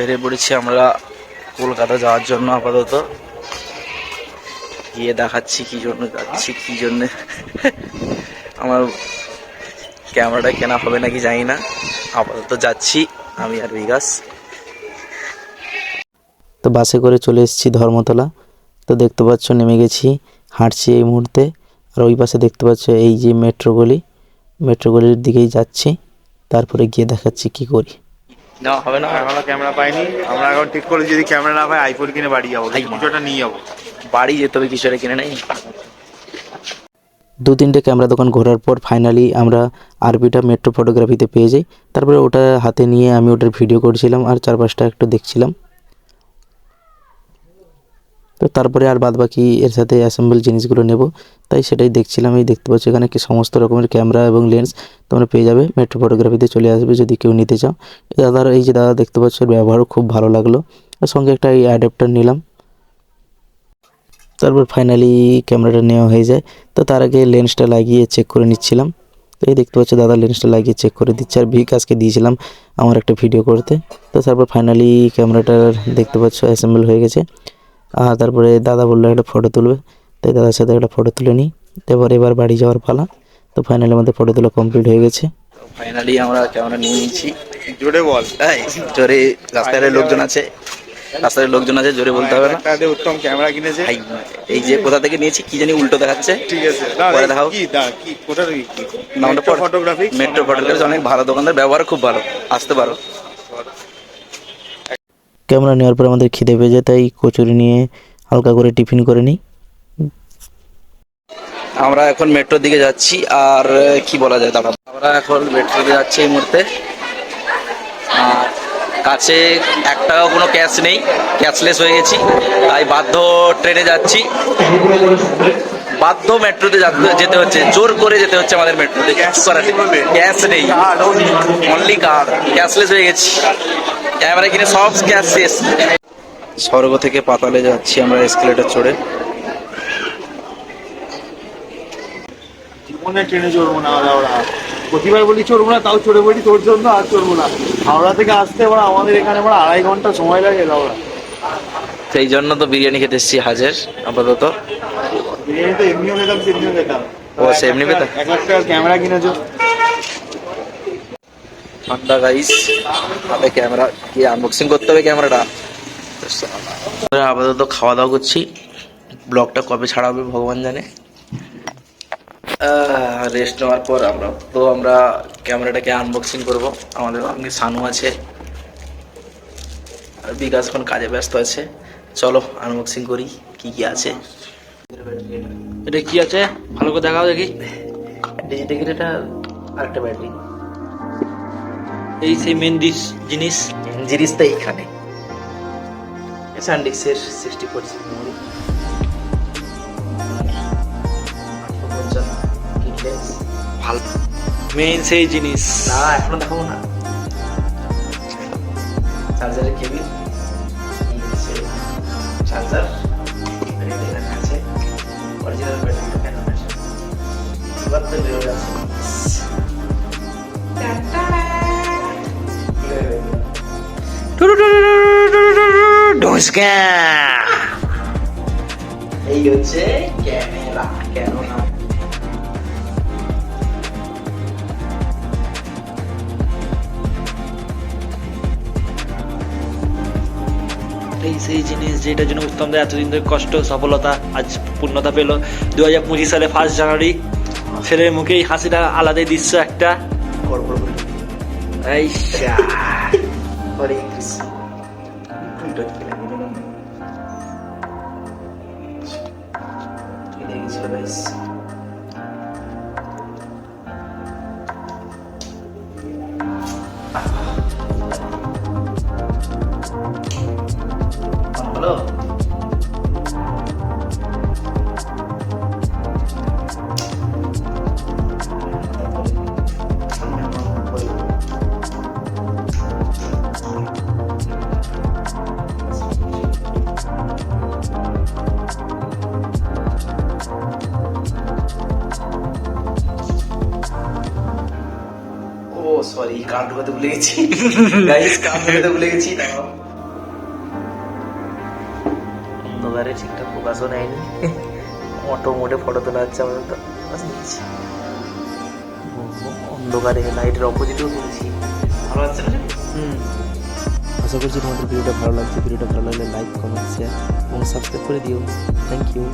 বেরিয়ে পড়েছি আমরা কলকাতা যাওয়ার জন্য আপাতত। গিয়ে দেখাচ্ছি কি জন্য যাচ্ছি, কি জন্য। আমার ক্যামেরাটা কেনা হবে নাকি জানি না। আপাতত যাচ্ছি, আমি আর বিকাশ। তো বাসে করে চলে এসেছি ধর্মতলা। তো দেখতে পাচ্ছ নেমে গেছি, হাঁটছি এই মুহূর্তে। আর ওই পাশে দেখতে পাচ্ছ এই যে মেট্রো গলি মেট্রো গলির দিকেই যাচ্ছি, তারপরে গিয়ে দেখাচ্ছি কি করি। নেওয়া হবে না। এখনও ক্যামেরা পাইনি। আমরা এখন ঠিক করে যদি ক্যামেরা না পাই আইফোন কিনে বাড়ি যাব। কিছু একটা নিয়ে যাব। বাড়ি যেতে হবে কিছু একটা কিনে নেই। দু তিনটে ক্যামেরা দোকান ঘোরার পর ফাইনালি আমরা আরবিটা মেট্রো ফটোগ্রাফিতে পেয়ে যাই। তারপরে ওটা হাতে নিয়ে আমি ওটার ভিডিও করছিলাম আর চারপাশটা একটু দেখছিলাম। তো তারপরে আর বাদ বাকি এর সাথে অ্যাসেম্বল জিনিসগুলো নেব। তাই সেটাই দেখছিলাম, এই দেখতে পাচ্ছি এখানে কি সমস্ত রকমের ক্যামেরা এবং লেন্স তোমরা পেয়ে যাবে। মেট্রো ফটোগ্রাফিতে চলে আসবে যদি কেউ নিতে চাও। দাদার, এই যে দাদা দেখতে পাচ্ছ ব্যবহারও খুব ভালো লাগল। আর সঙ্গে একটা এই অ্যাডাপ্টার নিলাম। তারপর ফাইনালি ক্যামেরাটা নেওয়া হয়ে যায়। তো তার আগে লেন্সটা লাগিয়ে চেক করে নিচ্ছিলাম। তো এই দেখতে পাচ্ছ দাদা লেন্সটা লাগিয়ে চেক করে দিচ্ছে। আর বিকাশকে দিয়েছিলাম আমার একটা ভিডিও করতে। তো তারপর ফাইনালি ক্যামেরাটার দেখতে পাচ্ছ অ্যাসেম্বল হয়ে গেছে। আর তারপরে দাদা বলল একটা ফটো তুলবে। তাই দাদার সাথে একটা ফটো তুলে নিই। তারপর এবার বাড়ি যাওয়ার পালা। তো ফাইনালি আমাদের ফটো তোলা কমপ্লিট হয়ে গেছে। ফাইনালি আমরা ক্যামেরা নিয়ে নিয়েছি? জোরে বল। তাই জোরে রাস্তায় লোকজন আছে। রাস্তায় লোকজন আছে জোরে বলতে হবে না। হাতে উত্তম ক্যামেরা কিনেছে। এই যে কোথা থেকে নিয়েছি কি জানি উল্টো দেখাচ্ছে। ঠিক আছে না, পরে দেখাও। কি দা কি কোটার কি নামটা ফটোগ্রাফি মেট্রো ফটোগ্রাফি অনেক ভালো দোকানদার ব্যবহার খুব ভালো। আসতে পারো। ক্যামেরা নেওয়ার পর আমাদের খিদে পেয়ে যায় তাই কচুরি নিয়ে হালকা করে টিফিন করে নিই। আমরা এখন মেট্রোর দিকে যাচ্ছি আর কি বলা যায় দাঁড়া আমরা এখন মেট্রোতে যাচ্ছি এই মুহূর্তে। আর কাছে এক টাকাও কোনো ক্যাশ নেই ক্যাশলেস হয়ে গেছি তাই বাধ্য ট্রেনে যাচ্ছি। বাধ্য মেট্রোতে যাতে- যেতে হচ্ছে জোর করে যেতে হচ্ছে আমাদের মেট্রোতে ক্যাশ নেই। অনলি কার্ড ক্যাশলেস হয়ে গেছি। ক্যামেরা কিনে সব ক্যাশ শেষ। স্বর্গ থেকে পাতালে যাচ্ছি আমরা এসকেলেটার চড়ে। জীবনে ট্রেনে চড়বো না আমরা ওরা প্রতিবার বলি চড়বো না তাও চড়ে পড়ি তোর জন্য আর চড়বো না। হাওড়া থেকে আসতে ওরা আমাদের এখানে ওরা আড়াই ঘণ্টা সময় লাগে ওরা সেই জন্য তো বিরিয়ানি খেতে এসেছি হাজার আপাতত। বিরিয়ানি তো এমনিও খেতাম সেমনিও খেতাম। ও, সেমনি পেতাম? এক লাখ টাকার ক্যামেরা কিনেছো? ঠান্ডা গাইস হাতে ক্যামেরা কি আনবক্সিং করতে হবে ক্যামেরাটা আমরা আপাতত খাওয়া দাওয়া করছি। ব্লগটা কবে ছাড়া হবে ভগবান জানে। রেস্ট নেওয়ার পর আমরা তো আমরা ক্যামেরাটাকে আনবক্সিং করব। আমাদের সঙ্গে সানু আছে। আর বিকাশ এখন কাজে ব্যস্ত আছে। চলো আনবক্সিং করি। কি কি আছে? এটা কি আছে? ভালো করে দেখাও দেখি। দেখি এটা আরেকটা ব্যাটারি এই সেই মেন জিনিস? জিনিসটা এইখানে। স্যান্ডিক্সের সিক্সটি ফোর মেমোরি ভালো। মেন সেই জিনিস। না এখনও দেখাবো না। চার্জারের কেবিল এই হচ্ছে ক্যামেরা কেন না এই সেই জিনিস যেটার জন্য উত্তম দা এতদিন ধরে কষ্ট সফলতা আজ পূর্ণতা পেল। দু হাজার পঁচিশ সালে ফার্স্ট জানুয়ারি ছেলের মুখে এই হাসিটা আলাদাই দৃশ্য একটা। এই কৃষ্ণ। উল্টো সরি ভুলে গেছি। গাইস ভুলে গেছি অন্ধকারে ঠিকঠাক প্রকাশও নেয়নি। অটো মোডে ফটো তোলা হচ্ছে আমাদের তো। অন্ধকারে লাইটের অপোজিটও করেছি ভালো লাগছে না? আশা করছি তোমাদের ভিডিওটা ভালো লাগছে। ভিডিওটা ভালো লাগলে লাইক কমেন্ট শেয়ার এবং সাবস্ক্রাইব করে দিও। Thank you